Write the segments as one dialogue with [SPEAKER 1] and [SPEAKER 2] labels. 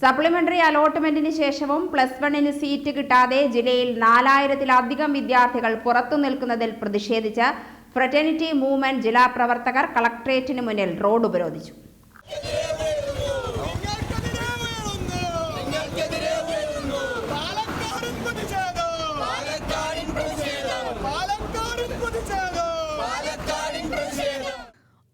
[SPEAKER 1] Supplementary അലോട്ട്മെന്റിന് ശേഷവും plus വണ്ണിന് seat കിട്ടാതെ ജില്ലയിൽ നാലായിരത്തിലധികം വിദ്യാർത്ഥികൾ പുറത്തു നിൽക്കുന്നതിൽ പ്രതിഷേധിച്ച് ഫ്രറ്റേണിറ്റി മൂവ്മെന്റ് ജില്ലാ പ്രവർത്തകർ കളക്ട്രേറ്റിന് മുന്നിൽ റോഡ് ഉപരോധിച്ചു.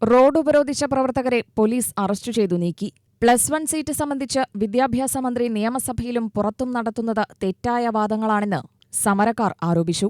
[SPEAKER 2] റോഡ് ഉപരോധിച്ച പ്രവർത്തകരെ പോലീസ് അറസ്റ്റ് ചെയ്തു നീക്കി. പ്ലസ് വൺ സീറ്റ് സംബന്ധിച്ച് വിദ്യാഭ്യാസ മന്ത്രി നിയമസഭയിലും പുറത്തും നടത്തുന്നത് തെറ്റായ വാദങ്ങളാണെന്ന് സമരക്കാർ ആരോപിച്ചു.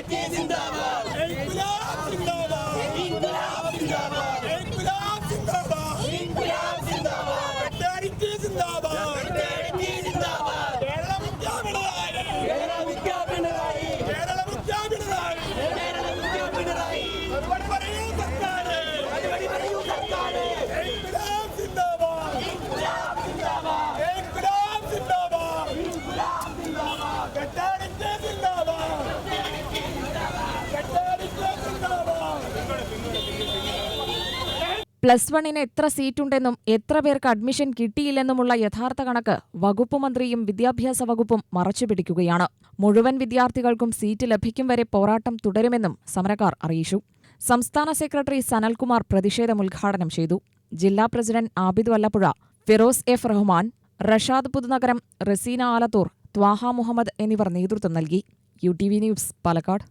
[SPEAKER 3] ഫ്രറ്റേണിറ്റി സിന്ദാബാദ്
[SPEAKER 2] പ്ലസ് വണ്ണിന് എത്ര സീറ്റുണ്ടെന്നും എത്ര പേർക്ക് അഡ്മിഷൻ കിട്ടിയില്ലെന്നുമുള്ള യഥാർത്ഥ കണക്ക് വകുപ്പ് മന്ത്രിയും വിദ്യാഭ്യാസ വകുപ്പും മറച്ചുപിടിക്കുകയാണ്. മുഴുവൻ വിദ്യാർത്ഥികൾക്കും സീറ്റ് ലഭിക്കും വരെ പോരാട്ടം തുടരുമെന്നും സമരക്കാർ അറിയിച്ചു. സംസ്ഥാന സെക്രട്ടറി സനൽകുമാർ പ്രതിഷേധം ഉദ്ഘാടനം ചെയ്തു. ജില്ലാ പ്രസിഡന്റ് ആബിദ് വല്ലപ്പുഴ ഫിറോസ് എഫ് റഹ്മാൻ റഷാദ് പുതുനഗരം റസീന ആലത്തൂർ ത്വാഹ മുഹമ്മദ് എന്നിവർ നേതൃത്വം നൽകി. U T V news Palakkad.